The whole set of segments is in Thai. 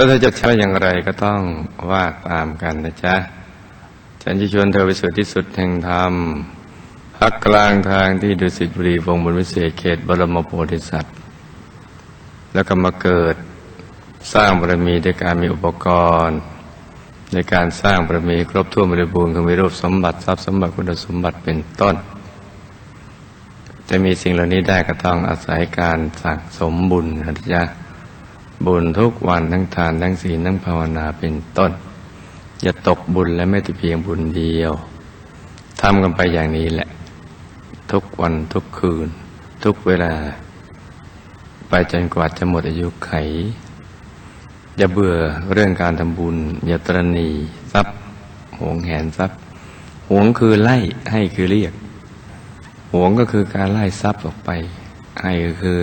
ถ้าเธอจะใช้อย่างไรก็ต้องว่าตามกันนะจ๊ะ ฉันจะชวนเธอไปสู่ที่สุดแห่งธรรมพักกลางทางที่ดุสิตบุรีวงบนวิเศษเขตบรมโพธิสัตว์ แล้วก็มาเกิดสร้างบารมีด้วยการมีอุปกรณ์ ในการสร้างบารมีครบถ้วนบริบูรณ์คือมีรูปสมบัติทรัพย์สมบัติคุณสมบัติเป็นต้น จะมีสิ่งเหล่านี้ได้ก็ต้องอาศัยการสั่งสมบุญนะจ๊ะ บุญทุกวันทั้งทานทั้งศีลทั้งภาวนาเป็นต้น อย่าตกบุญและไม่แต่เพียงบุญเดียวทำกันไปอย่างนี้แหละ ทุกวันทุกคืน ทุกเวลา ไปจนกว่าจะหมดอายุไข อย่าเบื่อเรื่องการทำบุญ อย่าตรณีทรัพย์หวงแหนทรัพย์หวงคือไล่ให้คือเรียกหวงก็คือการไล่ทรัพย์ออกไป ให้ก็คือ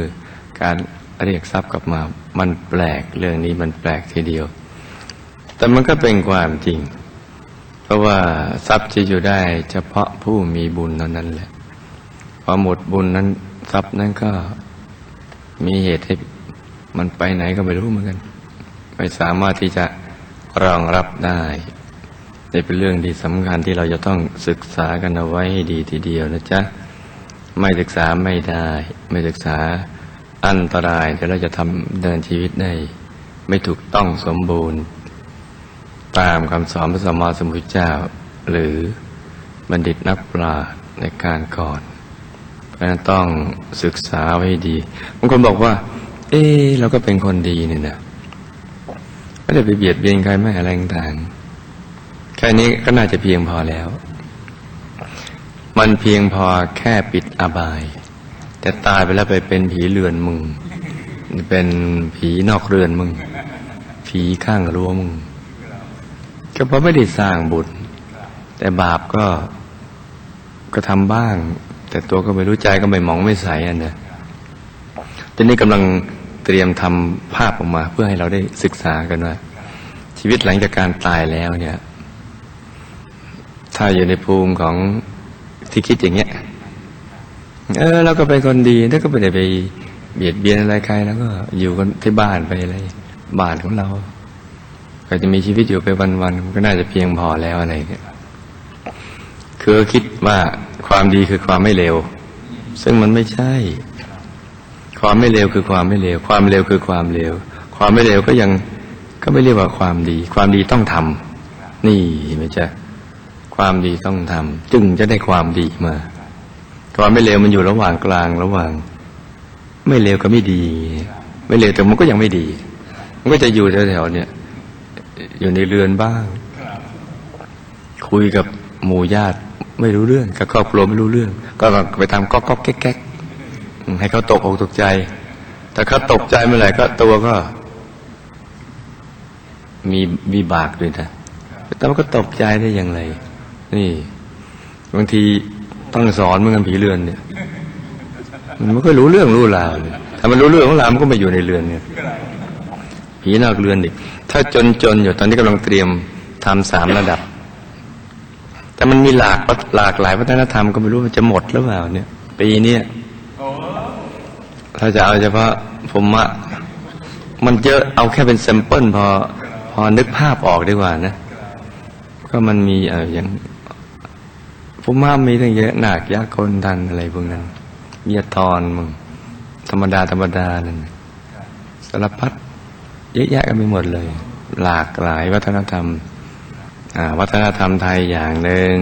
การ เรียกทรัพย์กลับมา มันแปลกเรื่องนี้มันแปลกทีเดียว แต่มันก็เป็นความจริง เพราะว่าทรัพย์จะอยู่ได้เฉพาะผู้มีบุญเท่านั้นแหละพอหมดบุญนั้นทรัพย์นั้นก็มีเหตุให้มันไปไหนก็ไม่รู้เหมือนกันไม่สามารถที่จะรองรับได้นี่เป็นเรื่องที่สำคัญที่เราจะต้องศึกษากันเอาไว้ให้ดีทีเดียวนะจ๊ะ ไม่ศึกษาไม่ได้ ไม่ศึกษา อันตรายเดี๋ยวเราจะทำเดินชีวิตได้ไม่ถูกต้องสมบูรณ์ ตามคำสอนพระสัมมาสัมพุทธเจ้า หรือบัณฑิตนักปราชญ์ในการก่อนเพราะนั้นต้องศึกษาไว้ให้ดีบางคนบอกว่า เอ๊ะเราก็เป็นคนดีนี่นะไม่ได้ไปเบียดเบียนใครไม่อะไรต่างๆแค่นี้ก็น่าจะเพียงพอแล้ว มันเพียงพอแค่ปิดอบาย แต่ตายไปแล้วไปเป็นผีเรือนมึง เป็นผีนอกเรือนมึง ผีข้างรั้วมึง ก็เพราะไม่ได้สร้างบุญแต่บาปก็ก็ทำบ้าง แต่ตัวก็ไม่รู้ใจก็ไม่มองไม่ใสอะนะทีนี้กำลังเตรียมทำภาพออกมา เพื่อให้เราได้ศึกษากันว่า ชีวิตหลังจากการตายแล้วเนี่ย ถ้าอยู่ในภูมิของที่คิดอย่างเงี้ย เออเราก็เป็นคนดีถ้าก็ไม่ได้ไปเบียดเบียนอะไรใครแล้วก็อยู่กันที่บ้านไปอะไรบ้านของเรา ก็จะมีชีวิตอยู่ไปวันๆก็น่าจะเพียงพอแล้วอะไรเนี่ยคือคิดว่าความดีคือความไม่เลวซึ่งมันไม่ใช่ ความไม่เลวคือความไม่เลวความเลวคือความเลวความไม่เลวก็ยังก็ไม่เรียกว่าความดี ความดีต้องทำนี่ไม่ใช่ความดีต้องทำจึงจะได้ความดีมา ความไม่เลวมันอยู่ระหว่างกลางระหว่าง ไม่เลวก็ไม่ดี ไม่เลวแต่มันก็ยังไม่ดี มันก็จะอยู่แถวๆเนี่ย อยู่ในเรือนบ้าง คุยกับหมู่ญาติไม่รู้เรื่องกับครอบครัวไม่รู้เรื่อง ก็ไปทำก๊อกก๊อกแก๊กแก๊กให้เขาตกอกตกใจ แต่เขาตกใจเมื่อไหร่ก็ตัวก็ มีมีบากด้วยนะแต่มันก็ตกใจได้อย่างไร นี่ บางที ต้องสอนเหมือนกันผีเรือนเนี่ย มันไม่ค่อยรู้เรื่องรู้ราวเลยถ้ามันรู้เรื่องของราวมันก็ไม่อยู่ในเรือนเนี่ยผีนอกเรือนดิถ้าจนจนอยู่ตอนนี้กำลังเตรียมทำสามระดับ แต่มันมีหลากหลากหลายวัฒนธรรมก็ไม่รู้มันจะหมดหรือเปล่าเนี่ยปีนี้ถ้าจะเอาเฉพาะผมอะมันเยอะเอาแค่เป็นแซมเปิลพอพอนึกภาพออกดีกว่านะ ก็มันมีเอออย่าง ผมว่ามีตั้งเยอะหนักยากคนทันอะไรพวกนั้นเมียทอนมึงธรรมดาธรรมดานั่นสารพัดเยอะแยะกันไปหมดเลย หลากหลายวัฒนธรรมวัฒนธรรมไทยอย่างหนึ่ง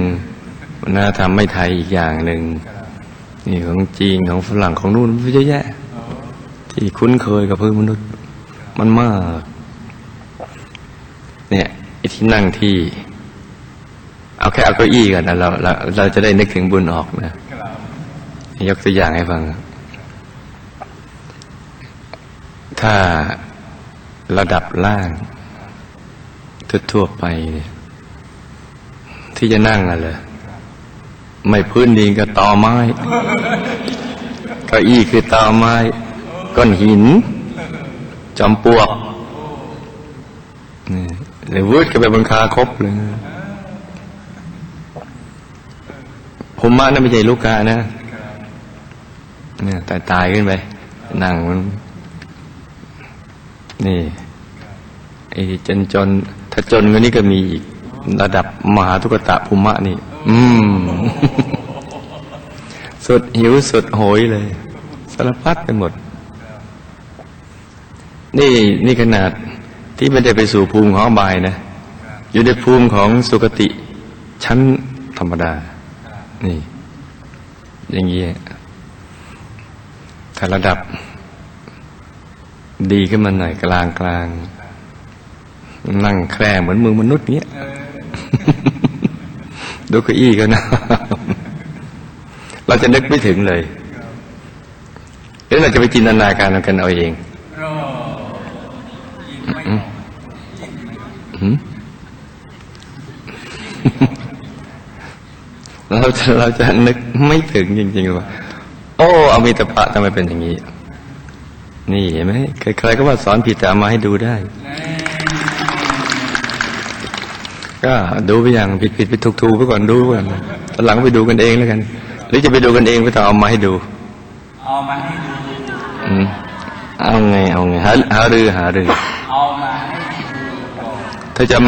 วัฒนธรรมไม่ไทยอีกอย่างหนึ่งนี่ของจีนของฝรั่งของนู่นเยอะแยะ ที่คุ้นเคยกับพื้นมนุษย์มันมาก เนี่ยไอ้ที่นั่งที่ แค่เอาเก้าอี้กันนะเราเราเราจะได้นึกถึงบุญออกนะยกตัวอย่างให้ฟัง ถ้าระดับล่างทั่วไปเนี่ยที่จะนั่งอะเลยไม่พื้นดินก็ตอไม้เก้าอี้คือตอไม้ ก้อนหิน จอมปลวกนี่เลยวืดก็ไปบนคาคบเลย ผมมานะไม่ใช่ลูกกานะเนี่ยตายตายขึ้นไปนั่งมันนี่ไอ้จนจนถ้าจนกว่านี้ก็มีอีกระดับมหาทุกตะภูมะนี่ อืม สุดหิวสุดโหยเลย สารพัดไปหมด นี่นี่ขนาดที่ไม่ได้ไปสู่ภูมิของอบายนะ อยู่ในภูมิของสุคติชั้นธรรมดา นี่ อย่างนี้ถ้าระดับ ดีขึ้นมาหน่อยกลางกลางนั่งแคร่เหมือนมือมนุษย์เนี้ยดูเก้าอี้ก็นะ เราจะนึกไม่ถึงเลยหรือเราจะไปจินตนาการเอากันเอาเองก็ยิงไม่ออกยิงไม่ออกหืม เราจะเราจะนึกไม่ถึงจริงๆว่าโอ้อมิตรภะทำไมเป็นอย่างนี้ นี่เห็นไหมใครๆก็ว่าสอนผิดแต่เอามาให้ดูได้ ก็ดูไปอย่างผิดผิดๆไปถูกถูกๆไปก่อนดูก่อนตอนหลังไปดูกันเองแล้วกัน หรือจะไปดูกันเองก็ต้องเอามาให้ดู เอามาให้ดูอืมเอาไงเอาไงหาหารือหารือเอามาให้ดูก่อนถ้าจะมา